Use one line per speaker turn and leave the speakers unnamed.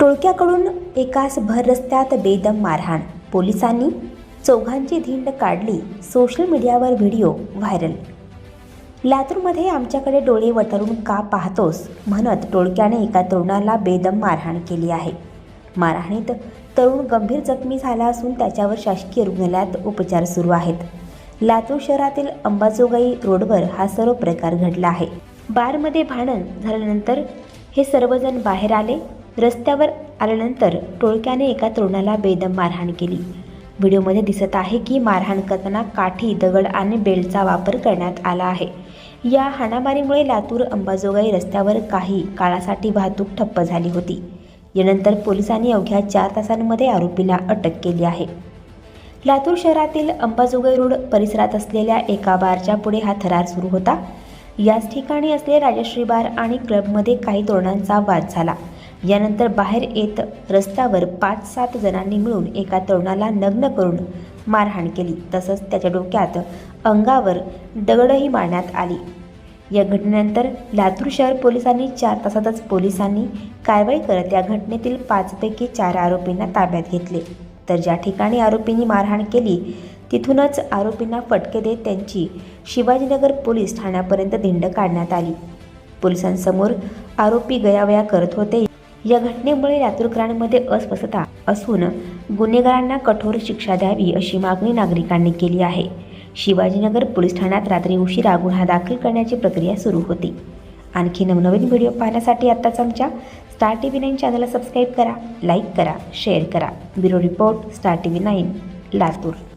टोळक्याकडून एकाच भर रस्त्यात बेदम मारहाण. पोलिसांनी चौघांची धिंड काढली. सोशल मीडियावर व्हिडिओ व्हायरल. लातूरमध्ये आमच्याकडे डोळे वटरून का पाहतोस? म्हणत टोळक्याने एका तरुणाला बेदम मारहाण केली आहे. मारहाणीत तरुण गंभीर जखमी झाला असून त्याच्यावर शासकीय रुग्णालयात उपचार सुरू आहेत. लातूर शहरातील अंबाजोगाई रोडवर हा सर्व प्रकार घडला आहे. बारमध्ये भांडण झाल्यानंतर हे सर्वजण बाहेर आले. रस्त्यावर आल्यानंतर टोळक्याने एका तरुणाला बेदम मारहाण केली. व्हिडिओमध्ये दिसत आहे की मारहाण करताना काठी दगड आणि बेल्टचा वापर करण्यात आला आहे. या हाणामारीमुळे लातूर अंबाजोगाई रस्त्यावर काही काळासाठी वाहतूक ठप्प झाली होती. यानंतर पोलिसांनी अवघ्या चार तासांमध्ये आरोपीला अटक केली आहे. लातूर शहरातील अंबाजोगाई रोड परिसरात असलेल्या एका बारच्या पुढे हा थरार सुरू होता. याच ठिकाणी असलेल्या राजश्री बार आणि क्लबमध्ये काही तरुणांचा वाद झाला. यानंतर बाहेर येत रस्त्यावर पाच सात जणांनी मिळून एका तरुणाला नग्न करून मारहाण केली. तसंच त्याच्या डोक्यात अंगावर दगडही मारण्यात आली. या घटनेनंतर लातूर शहर पोलिसांनी चार तासातच पोलिसांनी कारवाई करत या घटनेतील पाचपैकी चार आरोपींना ताब्यात घेतले. तर ज्या ठिकाणी आरोपींनी मारहाण केली तिथूनच आरोपींना फटके देत त्यांची शिवाजीनगर पोलीस ठाण्यापर्यंत धिंड काढण्यात आली. पोलिसांसमोर आरोपी गयावया करत होते. या घटनेमुळे लातूरकरांमध्ये अस्वस्थता असून गुन्हेगारांना कठोर शिक्षा द्यावी अशी मागणी नागरिकांनी केली आहे. शिवाजीनगर पोलीस ठाण्यात रात्री उशिरा गुन्हा दाखल करण्याची प्रक्रिया सुरू होती. आणखी नवनवीन व्हिडिओ पाहण्यासाठी आत्ताच आमच्या स्टार टी व्ही नाईन चॅनलला सबस्क्राईब करा लाईक करा शेअर करा. Bureau report star T V nine Latur.